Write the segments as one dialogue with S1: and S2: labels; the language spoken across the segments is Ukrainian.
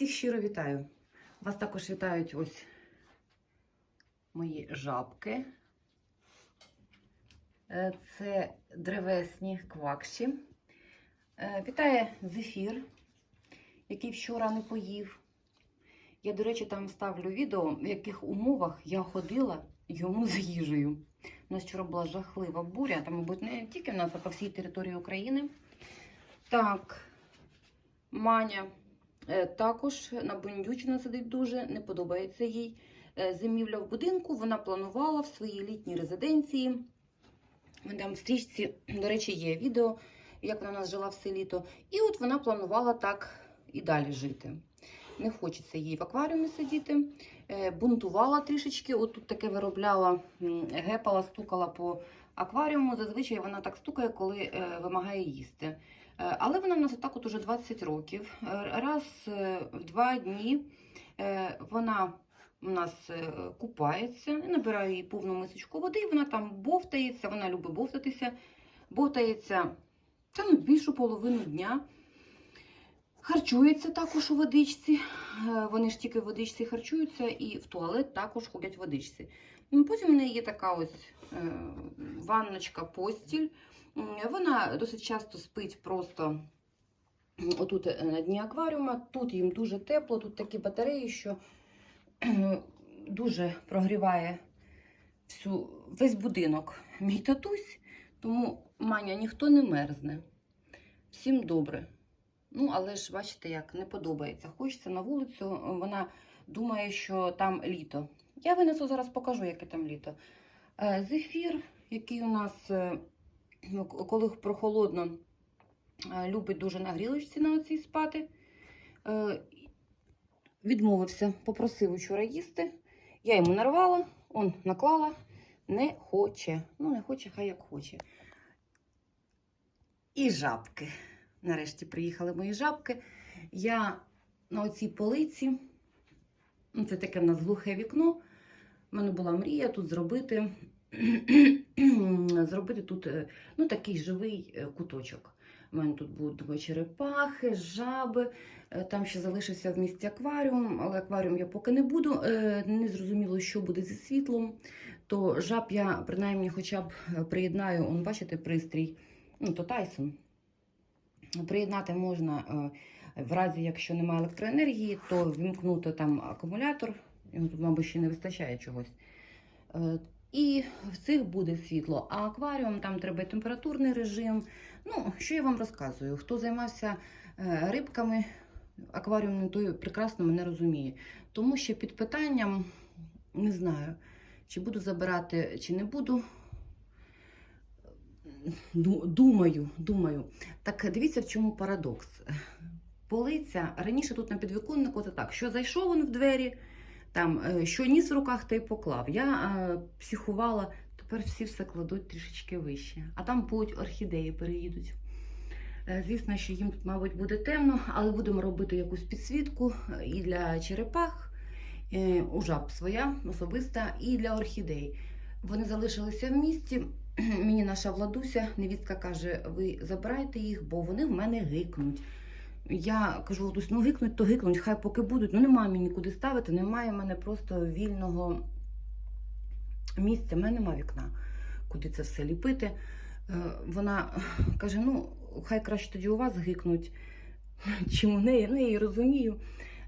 S1: Всіх щиро вітаю. Вас також вітають ось мої жабки. Е, Це древесні квакші. Е, Вітає зефір, який вчора не поїв. Я, до речі, там ставлю відео, в яких умовах я ходила йому з їжею. У нас вчора була жахлива буря, там, мабуть, не тільки в нас, а по всій території України. Так, Маня е, також набундючена сидить дуже, не подобається їй е, зимівля в будинку. Вона планувала в своїй літній резиденції. Там в стрічці, до речі, є відео, як вона у нас жила все літо. І от вона планувала так і далі жити. Не хочеться їй в акваріумі сидіти. Е, Бунтувала трішечки. От тут таке виробляла, гепала, стукала по акваріуму. Зазвичай вона так стукає, коли вимагає їсти. Е, Але вона в нас отак от уже 20 років. Е, Раз е, в два дні вона у нас купається, набираю їй повну мисочку води, і вона там бовтається, вона любить бовтатися, бовтається та ну, більшу половину дня. Харчується також у водичці. Вони ж тільки в водичці харчуються і в туалет також ходять водичці. Потім в неї є така ось ванночка, постіль. Вона досить часто спить просто отут е, на дні акваріума. Тут їм дуже тепло, тут такі батареї, що дуже прогріває всю, весь будинок мій татусь, тому Маня ніхто не мерзне. Всім добре. Ну, але ж бачите, як не подобається. Хочеться на вулицю. Вона думає, що там літо. Я винесу зараз покажу, яке там літо. Е, Зефір, який у нас, е, коли прохолодно, е, любить дуже на грілочці на оцій спати. Е, Відмовився, попросив вчора їсти. Я йому нарвала, он наклала, не хоче. Ну, не хоче, хай як хоче. І жабки. Нарешті приїхали мої жабки. Я на оцій полиці, ну, це таке в нас глухе вікно. У мене була мрія тут зробити, зробити тут е, ну, такий живий е, куточок. У мене тут будуть черепахи, жаби. Е, Там ще залишився в місті акваріум, але акваріум я поки не буду. Не зрозуміло, що буде зі світлом. То жаб я принаймні хоча б приєднаю, он, бачите, пристрій, ну, то Тайсон. Приєднати можна в разі, якщо немає електроенергії, то вімкнути там акумулятор. Його тут, мабуть, ще не вистачає чогось. І в цих буде світло. А акваріум там треба температурний режим. Ну, що я вам розказую? Хто займався е, рибками акваріумним, той прекрасно мене розуміє. Тому що під питанням не знаю, чи буду забирати, чи не буду. Думаю, думаю. Так дивіться, в чому парадокс. Полиця раніше тут на підвіконнику це так, що зайшов він в двері, там е, що ніс в руках, та й поклав. Я е, психувала, тепер всі все кладуть трішечки вище. А там будуть орхідеї переїдуть. Е, Звісно, що їм тут, мабуть, буде темно, але будемо робити якусь підсвітку і для черепах, у жаб своя особиста, і для орхідей. Вони залишилися в місті. Мені наша владуся, невістка каже: ви забирайте їх, бо вони в мене гикнуть. Я кажу, ну гикнуть, то гикнуть, хай поки будуть. Ну немає мені куди ставити, немає в мене просто вільного місця, в мене немає вікна, куди це все ліпити. Е, Вона каже: ну, хай краще тоді у вас гикнуть, чим у неї. Ну, я її розумію.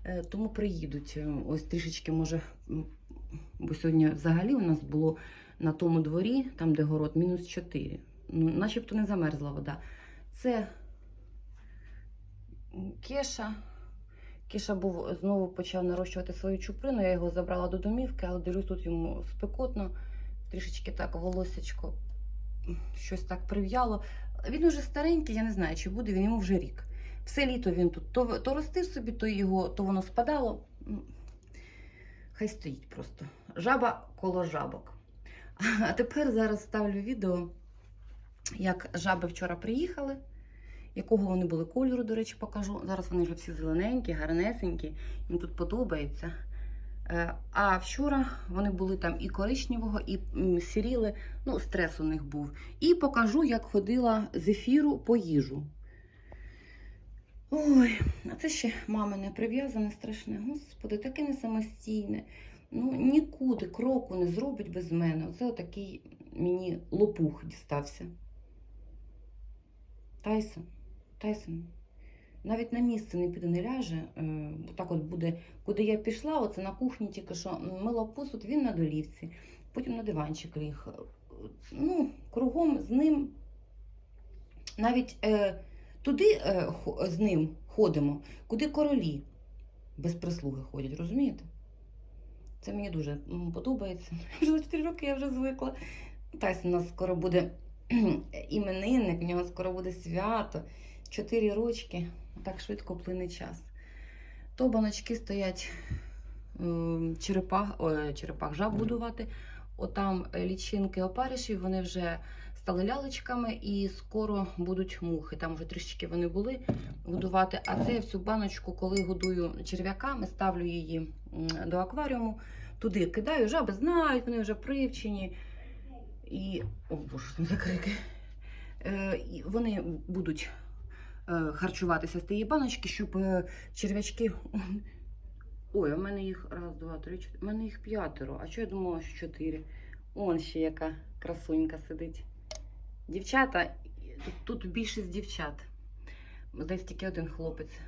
S1: Е, Тому приїдуть. Е, Ось трішечки, може, бо сьогодні взагалі у нас було на тому дворі, там де город, мінус 4. Ну, начебто не замерзла вода. Це Кеша. Кеша був знову почав нарощувати свою чуприну. Я його забрала до домівки, але дивлюсь, тут йому спекотно, трішечки так волосечко щось так прив'яло. Він уже старенький, я не знаю, чи буде він йому вже рік. Все літо він тут то, то ростив собі, то його, то воно спадало. Хай стоїть просто. Жаба коло жабок. А тепер зараз ставлю відео, як жаби вчора приїхали, якого вони були кольору, до речі, покажу. Зараз вони вже всі зелененькі, гарнесенькі, їм тут подобається. Е, А вчора вони були там і коричневого, і сіріли, ну, стрес у них був. І покажу, як ходила з ефіру по їжу. Ой, а це ще мама не прив'язане, страшне. Господи, таке не самостійне. Ну, нікуди кроку не зробить без мене. Оце отакий мені лопух дістався. Тайсон, Тайсон, навіть на місце не піде, не ляже. Е, так от буде, куди я пішла, оце на кухні тільки що мила посуд, він на долівці, потім на диванчик ліг. Ну, кругом з ним навіть е, туди е, з ним ходимо, куди королі без прислуги ходять, розумієте? Це мені дуже подобається. Вже за 4 роки я вже звикла. Тайсон у нас скоро буде іменинник, в нього скоро буде свято. Чотири рочки, так швидко плине час. То баночки стоять ем, черепах, ой, черепах жаб будувати. Отам е, лічинки опаришів, вони вже стали лялечками і скоро будуть мухи. Там вже трішечки вони були годувати. А це я в цю баночку, коли годую черв'яками, ставлю її до акваріуму, туди кидаю, жаби знають, вони вже привчені. І. О боже, що за крики. Е, вони будуть е, харчуватися з тієї баночки, щоб е, черв'ячки. Ой, в мене їх раз, два, три, чотири. У мене їх п'ятеро. А що я думала, що чотири? Он ще яка красунька сидить. Дівчата, тут, тут більшість дівчат. Десь тільки один хлопець.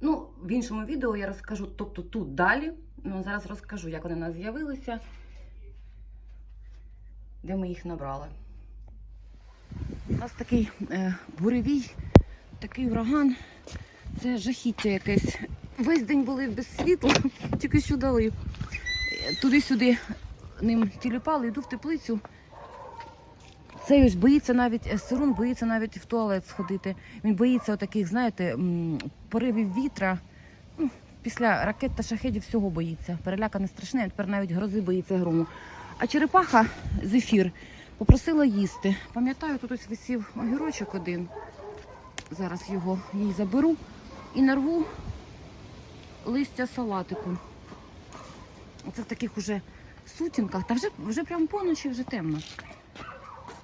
S1: Ну, в іншому відео я розкажу, тобто тут далі. Ну, зараз розкажу, як вони у нас з'явилися, де ми їх набрали. У нас такий е, буревій, такий ураган. Це жахіття якесь. Весь день були без світла, тільки що дали. Туди-сюди ним тіліпали, йду в теплицю. Цей ось боїться навіть, е, Сирун боїться навіть в туалет сходити. Він боїться отаких, знаєте, поривів вітра. Ну, Після ракет та шахедів всього боїться. Перелякане страшне, а тепер навіть грози боїться грому. А черепаха зефір попросила їсти. Пам'ятаю, тут ось висів огірочок один. Зараз його їй заберу і нарву листя салатику. Оце в таких уже сутінках. Та вже, вже прямо поночі вже темно.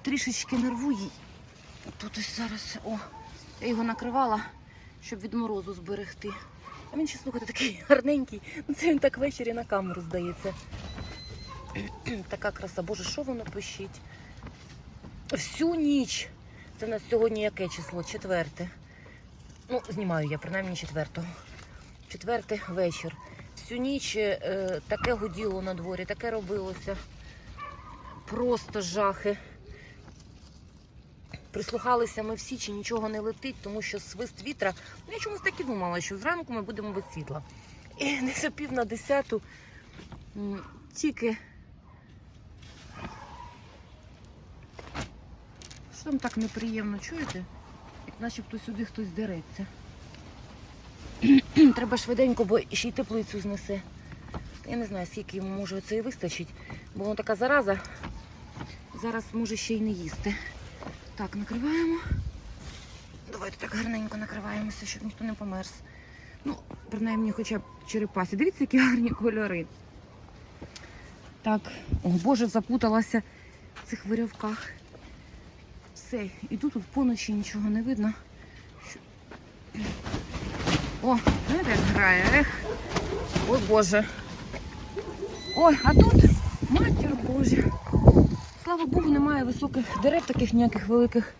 S1: Трішечки нарву їй. Тут ось зараз. О, я його накривала, щоб від морозу зберегти. А він ще, слухайте, такий гарненький. Ну, Це він так ввечері на камеру здається. така краса. Боже, що воно пищить? Всю ніч. Це в нас сьогодні яке число? Четверте. Ну, знімаю я, принаймні четвертого. Четвертий вечір. Всю ніч е, таке гуділо на дворі, таке робилося. Просто жахи. Прислухалися ми всі, чи нічого не летить, тому що свист вітра. Ну, я чомусь так і думала, що зранку ми будемо без світла. І не за пів на десяту тільки. Що там так неприємно, чуєте? Як начебто сюди хтось дереться. Треба швиденько, бо ще й теплицю знесе. Я не знаю, скільки йому може це і вистачить, бо воно така зараза. Зараз може ще й не їсти. Так, накриваємо. Давайте так гарненько накриваємося, щоб ніхто не померз. Ну, принаймні, хоча б черепасі. Дивіться, які гарні кольори. Так, о Боже, запуталася в цих вирівках. Все, іду тут поночі нічого не видно. О, знаєте, як грає, ех. Ой Боже. Ой, а тут матір Божа. Слава Богу, немає високих дерев, таких ніяких великих.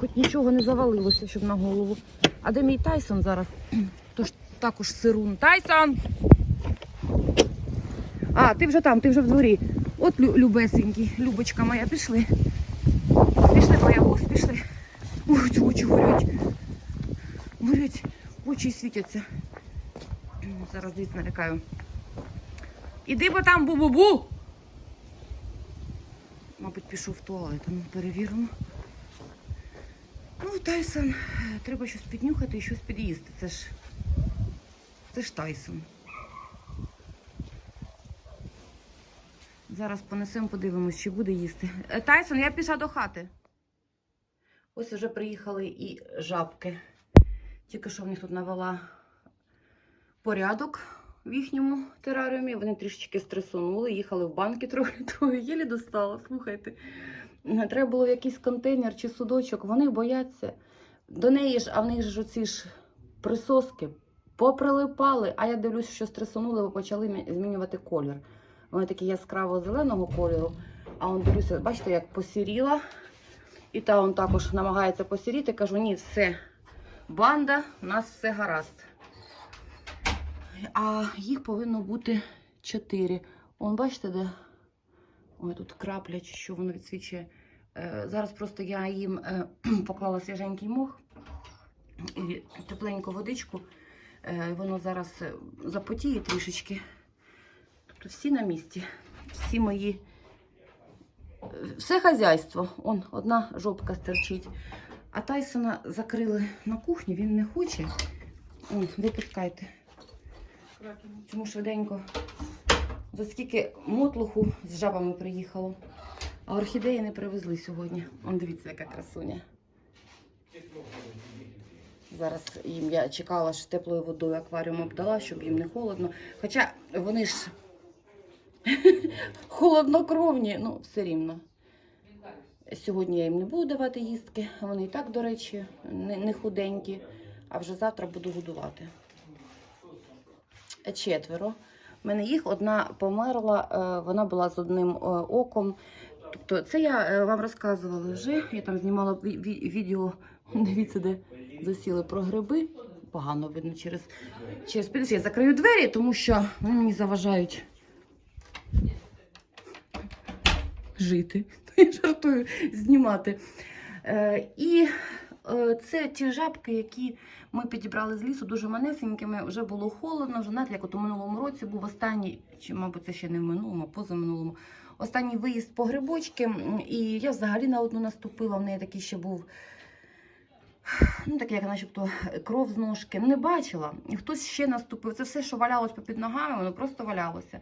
S1: Хоч нічого не завалилося, щоб на голову. А де мій Тайсон зараз? Тож також сирун. Тайсон! А, ти вже там, ти вже в дворі. От любесенький, Любочка моя. Пішли, моя. Ой, очі горять. Горять, очі світяться. Зараз дивіться, налякаю. Іди, бо там бу-бу-бу. Мабуть, пішов в туалет. Ну, перевіримо. Ну, Тайсон, е, треба щось піднюхати і щось під'їсти. Це ж. Це ж Тайсон. Зараз понесемо, подивимось, чи буде їсти. Е, Тайсон, я пішла до хати. Ось вже приїхали і жабки. Тільки що в них тут навела порядок в їхньому тераріумі. Вони трішечки стресонули, їхали в банки трохи, трохи єлі достала. Слухайте. Треба було в якийсь контейнер чи судочок. Вони бояться До неї ж, а в них ж оці ж присоски поприлипали, а я дивлюсь, що стресонули, бо почали змінювати колір. Вони такі яскраво зеленого кольору. А он дивлюся, бачите, як посіріла. І та он також намагається посіріти. Кажу, ні, все, банда, у нас все гаразд. А їх повинно бути чотири. Он, бачите, де? Ой, тут краплять, що воно відсвічує. Е, зараз просто я їм е, поклала свіженький мох і тепленьку водичку. Е, воно зараз запотіє трішечки. Тобто всі на місці. Всі мої. Все хазяйство. Он одна жопка стерчить. А Тайсона закрили на кухні, він не хоче. Он, випускайте. Чому швиденько. За скільки мотлуху з жабами приїхало. А орхідеї не привезли сьогодні. Он дивіться, яка красуня. Зараз їм я чекала, що теплою водою акваріум обдала, щоб їм не холодно. Хоча вони ж холоднокровні, ну все рівно. Сьогодні я їм не буду давати їстки. Вони і так, до речі, не, худенькі, а вже завтра буду годувати. Четверо. У мене їх одна померла, е, вона була з одним е, оком. Тобто, це я е, вам розказувала вже. Я там знімала ві- ві- відео, дивіться, де засіли про гриби. Погано видно через через підеш. Я закрию двері, тому що вони мені заважають жити. Жартую знімати. Е, і е, це ті жабки, які ми підібрали з лісу, дуже манесенькими. Вже було холодно, вже знаєте, як от у минулому році був останній, чи, мабуть, це ще не в минулому, а позаминулому. Останній виїзд по грибочки, і я взагалі на одну наступила. В неї такий ще був ну, таке, як начебто кров з ножки. Не бачила. Хтось ще наступив. Це все, що валялось попід ногами, воно просто валялося.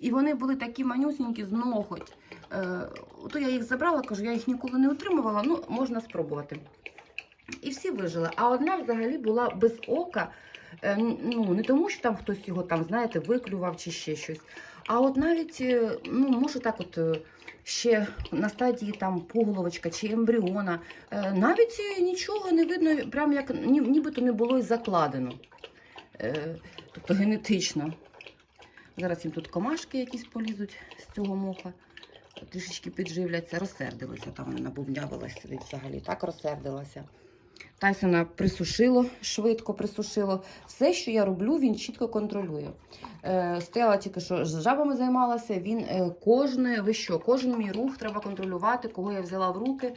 S1: І вони були такі манюсінькі з ноготь. Е, то я їх забрала, кажу, я їх ніколи не отримувала, ну можна спробувати. І всі вижили. А одна взагалі була без ока. Е, ну, не тому, що там хтось його там, знаєте, виклював чи ще щось. А от навіть, е, ну, може так от е, ще на стадії там поголовочка чи ембріона, е, навіть нічого не видно, прям як нібито не було і закладено. Е, Тобто генетично. Зараз їм тут комашки якісь полізуть з цього моха, трішечки підживляться, розсердилися, там вона набубнявилася взагалі, так розсердилася. Тайсона присушило, швидко присушило. Все, що я роблю, він чітко контролює. Е, стояла тільки що з жабами займалася. Він е, кожне, ви що, кожен мій рух треба контролювати, кого я взяла в руки.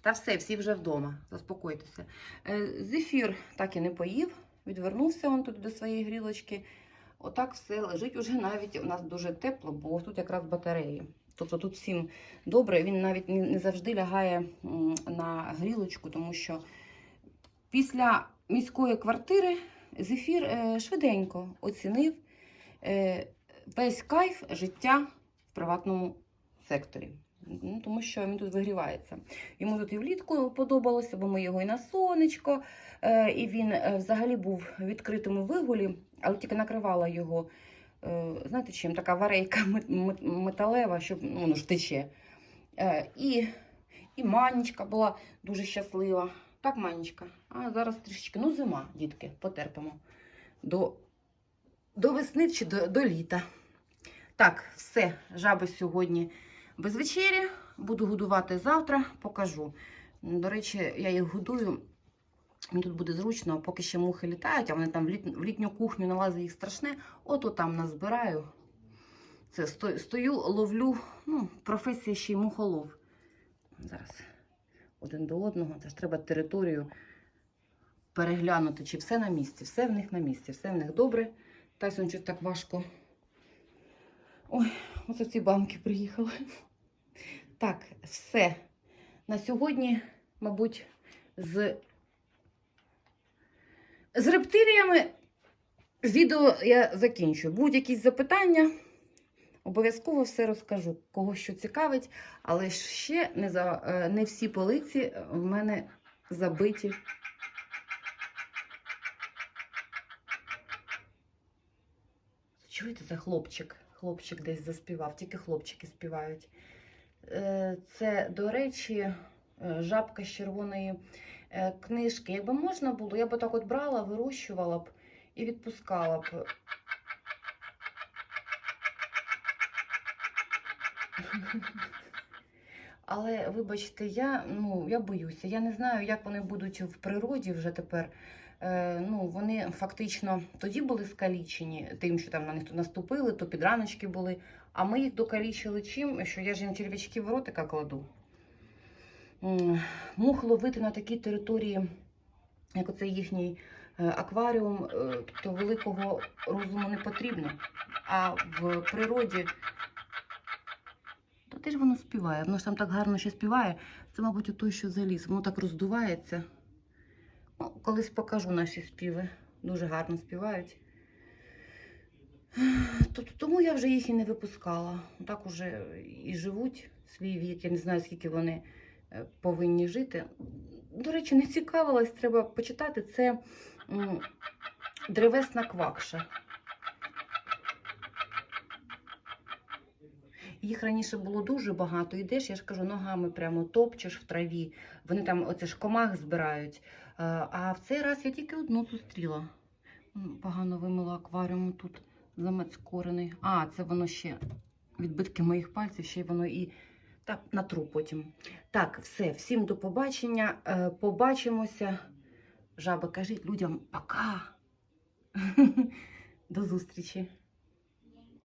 S1: Та все, всі вже вдома. Заспокойтеся. Е, зефір так і не поїв, відвернувся он тут до своєї грілочки. Отак все лежить уже навіть у нас дуже тепло, бо тут якраз батареї. Тобто тут всім добре, він навіть не, завжди лягає на грілочку, тому що після міської квартири зефір е, швиденько оцінив е, весь кайф життя в приватному секторі. Ну, тому що він тут вигрівається. Йому тут і влітку подобалося, бо ми його і на сонечко, е, і він взагалі був в відкритому вигулі, але тільки накривала його. Е, Знаєте, чим така варейка мет- мет- металева, щоб ну, воно ж тече. Е, І, і Манечка була дуже щаслива. Так, Манечка. А зараз трішечки, ну, зима, дітки, потерпимо. До, до весни чи до, до літа. Так, все, жаби сьогодні без вечері. Буду годувати завтра, покажу. До речі, я їх годую. Мені тут буде зручно, поки ще мухи літають, а вони там в, літ... в літню кухню налазить їх страшне. От там назбираю. Це сто- стою, ловлю. Ну, професія ще й мухолов. Зараз один до одного. Це ж треба територію переглянути, чи все на місці. Все в них на місці, все в них добре. Тайсон щось так важко. Ой, оце ці банки приїхали. Так, все. На сьогодні, мабуть, з, з рептиліями відео я закінчу. Будуть якісь запитання. Обов'язково все розкажу, кого що цікавить, але ще не, за, е, не всі полиці в мене забиті. Чуєте, це хлопчик? Хлопчик десь заспівав, тільки хлопчики співають. Е, Це, до речі, е, жабка з червоної книжки. Якби можна було, я б так от брала, вирощувала б і відпускала б. Але вибачте, я, ну, я боюся. Я не знаю, як вони будуть в природі вже тепер. Е, ну, вони фактично тоді були скалічені тим, що там на них наступили, то підраночки були. А ми їх докалічили чим, що я ж їм черв'ячки в ротика кладу. Мух ловити на такій території, як оце їхній е, акваріум, е, то великого розуму не потрібно. А в природі то теж воно співає. Воно ж там так гарно ще співає. Це, мабуть, той, що заліз. Воно так роздувається. Ну, колись покажу наші співи. Дуже гарно співають. Тому я вже їх і не випускала. Так уже і живуть свій вік. Я не знаю, скільки вони повинні жити. До речі, не цікавилась, треба почитати. Це древесна квакша. Їх раніше було дуже багато. Йдеш, я ж кажу, ногами прямо топчеш в траві. Вони там оце ж комах збирають. Е, А в цей раз я тільки одну зустріла. Погано вимила акваріум тут замацькорений. А, це воно ще відбитки моїх пальців, ще й воно і та, натру потім. Так, все, всім до побачення. Е, Побачимося. Жаби, кажіть людям пока. До зустрічі.